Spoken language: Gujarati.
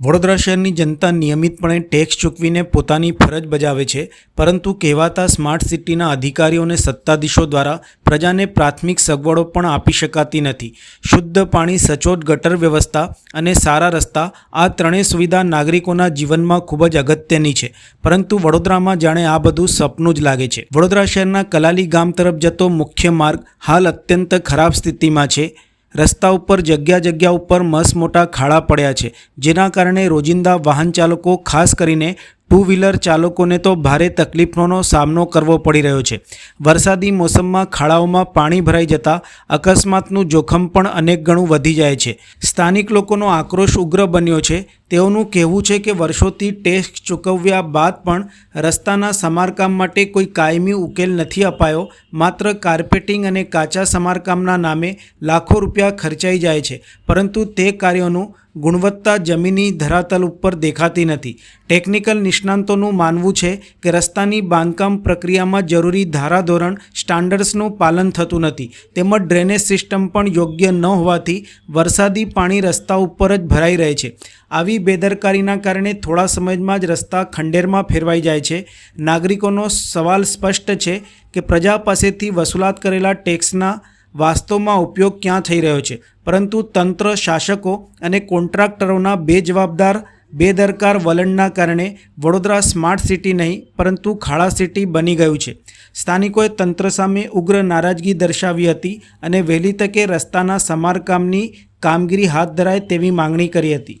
વડોદરા શહેરની જનતા નિયમિતપણે ટેક્સ ચૂકવીને પોતાની ફરજ બજાવે છે, પરંતુ કહેવાતા સ્માર્ટ સિટીના અધિકારીઓ અને સત્તાધીશો દ્વારા પ્રજાને પ્રાથમિક સગવડો પણ આપી શકાતી નથી. શુદ્ધ પાણી, સચોટ ગટર વ્યવસ્થા અને સારા રસ્તા આ ત્રણેય સુવિધા નાગરિકોના જીવનમાં ખૂબ જ અગત્યની છે, પરંતુ વડોદરામાં જાણે આ બધું સપનું જ લાગે છે. વડોદરા શહેરના કલાલી ગામ તરફ જતો મુખ્ય માર્ગ હાલ અત્યંત ખરાબ સ્થિતિમાં છે. રસ્તા ઉપર જગ્યા જગ્યા ઉપર મસ મોટા ખાડા પડ્યા છે, જેના કારણે રોજિંદા વાહન ચાલકો ખાસ કરીને ટુ વ્હીલર ચાલકોને તો ભારે તકલીફોનો સામનો કરવો પડી રહ્યો છે. વરસાદી મોસમમાં ખાડાઓમાં પાણી ભરાઈ જતાં અકસ્માતનું જોખમ પણ અનેક ગણું વધી જાય છે. સ્થાનિક લોકોનો આક્રોશ ઉગ્ર બન્યો છે. તેઓનું કહેવું છે કે વર્ષોથી ટેક્સ ચૂકવ્યા બાદ પણ રસ્તાના સમારકામ માટે કોઈ કાયમી ઉકેલ નથી અપાયો. માત્ર કાર્પેટિંગ અને કાચા સમારકામના નામે લાખો રૂપિયા ખર્ચાઈ જાય છે. પરંતુ તે કાર્યોનું ગુણવત્તા જમીની ધરાતલ ઉપર દેખાતી નથી. ટેકનિકલ નિષ્ણાંતોનું માનવું છે કે રસ્તાની બાંધકામ પ્રક્રિયામાં જરૂરી ધારાધોરણ સ્ટાન્ડર્ડ્સનું પાલન થતું નથી. તેમજ ડ્રેનેજ સિસ્ટમ પણ યોગ્ય ન હોવાથી વરસાદી પાણી રસ્તા ઉપર જ ભરાઈ રહે છે. આવી બેદરકારીના કારણે થોડા સમયમાં જ રસ્તા ખંડેરમાં ફેરવાઈ જાય છે. નાગરિકોનો સવાલ સ્પષ્ટ છે કે પ્રજા પાસેથી વસૂલાત કરેલા ટેક્સના વાસ્તવમાં ઉપયોગ ક્યાં થઈ રહ્યો છે? પરંતુ તંત્ર, શાસકો અને કોન્ટ્રાક્ટરોના બેજવાબદાર, બેદરકાર વલણના કારણે વડોદરા સ્માર્ટ સિટી નહીં, પરંતુ ખાડા સિટી બની ગયું છે. સ્થાનિકોએ તંત્ર સામે ઉગ્ર નારાજગી દર્શાવી હતી અને વહેલી તકે રસ્તાના સમારકામની કામગીરી હાથ ધરાય તેવી માંગણી કરી હતી.